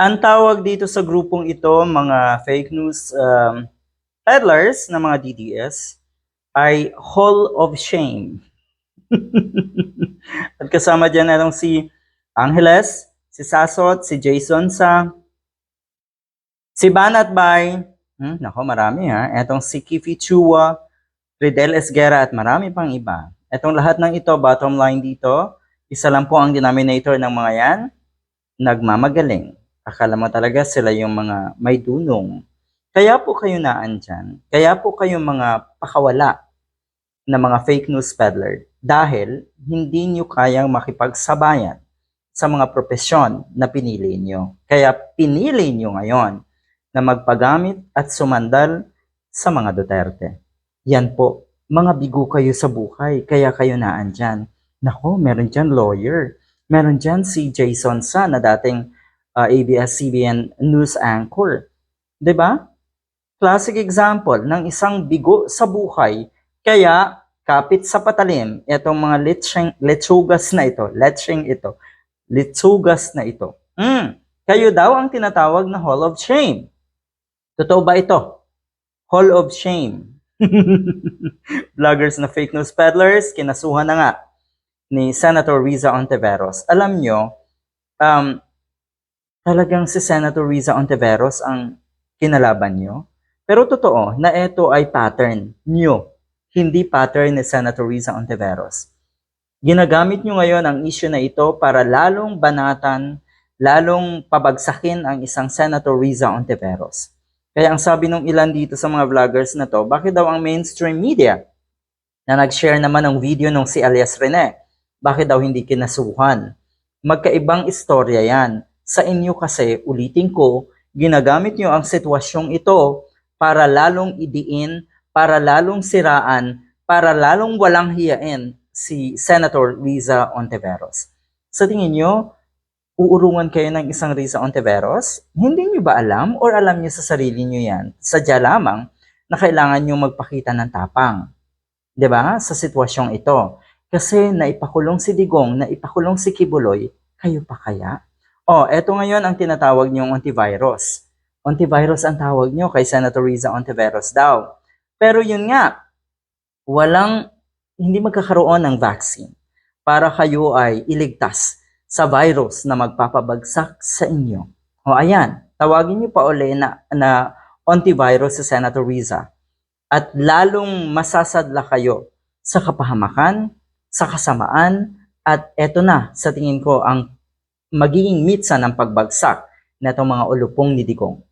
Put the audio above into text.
Ang tawag dito sa grupong ito, mga fake news um, peddlers na mga DDS, ay Hall of Shame. At kasama dyan itong si Angeles, si Sasot, si Jason sa si Banat Bay, hmm, nako marami ha, etong si Kifi Chua, Ridel Esguera at marami pang iba. Etong lahat ng ito, bottom line dito, isa lang po ang denominator ng mga yan, nagmamagaling. Akala mo talaga sila yung mga may dunong. Kaya po kayo naandyan. Kaya po kayo mga pakawala na mga fake news peddler dahil hindi nyo kayang makipagsabayan sa mga propesyon na pinili nyo. Kaya pinili nyo ngayon na magpagamit at sumandal sa mga Duterte. Yan po, mga bigo kayo sa buhay, kaya kayo naandyan. Nako, meron dyan lawyer. Meron dyan si Jason Sa na dating uh, ABS-CBN news anchor. 'Di ba? Classic example ng isang bigo sa buhay. Kaya kapit sa patalim itong mga lecheng, lechugas na ito, lecheng ito, lechugas na ito. Mm, kayo daw ang tinatawag na Hall of Shame. Totoo ba ito? Hall of Shame. Vloggers na fake news peddlers, kinasuhan na nga ni Senator Riza Ontiveros. Alam nyo, um, talagang si Senator Riza Ontiveros ang kinalaban nyo. Pero totoo na ito ay pattern nyo, hindi pattern ni Senator Riza Ontiveros. Ginagamit nyo ngayon ang issue na ito para lalong banatan, lalong pabagsakin ang isang Senator Riza Ontiveros. Kaya ang sabi ng ilan dito sa mga vloggers na to, bakit daw ang mainstream media na nag-share naman ng video ng si Elias Rene, bakit daw hindi kinasuhan? Magkaibang istorya yan. Sa inyo kasi, ulitin ko, ginagamit nyo ang sitwasyong ito para lalong idiin, para lalong siraan, para lalong walang hiyain si Senator Riza Ontiveros. Sa tingin nyo, uurungan kayo ng isang Riza Ontiveros? Hindi nyo ba alam or alam nyo sa sarili nyo yan? Sadya lamang na kailangan nyo magpakita ng tapang. ba? Sa sitwasyong ito. Kasi naipakulong si Digong, naipakulong si Kibuloy, kayo pa kaya? Oh, eto ngayon ang tinatawag niyong antivirus. Antivirus ang tawag niyo kay Senator Riza Ontiveros daw. Pero yun nga, walang, hindi magkakaroon ng vaccine para kayo ay iligtas sa virus na magpapabagsak sa inyo. O ayan, tawagin niyo pa uli na, na antivirus sa Senator Riza at lalong masasadla kayo sa kapahamakan, sa kasamaan, at eto na, sa tingin ko, ang magiging mitsa ng pagbagsak na itong mga ulupong ni Digong.